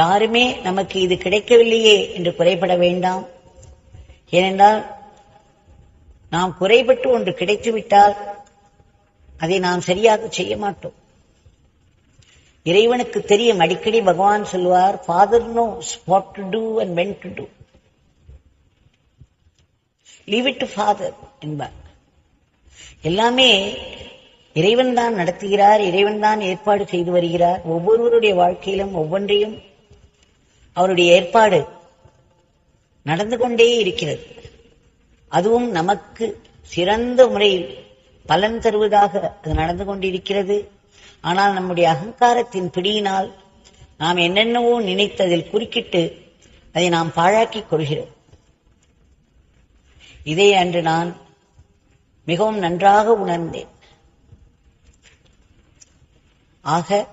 யாருமே நமக்கு இது கிடைக்கவில்லையே என்று குறைபட வேண்டாம். ஏனென்றால் நாம் குறைபட்டு ஒன்று கிடைத்துவிட்டால் அதை நாம் சரியாக செய்ய மாட்டோம். இறைவனுக்கு தெரியும். அடிக்கடி பகவான் சொல்வார் father knows what to do and when to do leave it to father என்பார். எல்லாமே இறைவன் தான் நடத்துகிறார் இறைவன் தான் ஏற்பாடு செய்து வருகிறார். ஒவ்வொருவருடைய வாழ்க்கையிலும் ஒவ்வொன்றையும் அவருடைய ஏற்பாடு நடந்து கொண்டே இருக்கிறது. அதுவும் நமக்கு சிறந்த முறையில் பலன் தருவதாக அது நடந்து கொண்டிருக்கிறது. ஆனால் நம்முடைய அகங்காரத்தின் பிடியினால் நாம் என்னென்னவோ நினைத்ததில் குறுக்கிட்டு அதை நாம் பாழாக்கிக் கொள்கிறோம். இதை அன்று நான் மிகவும் நன்றாக உணர்ந்தேன். ஆக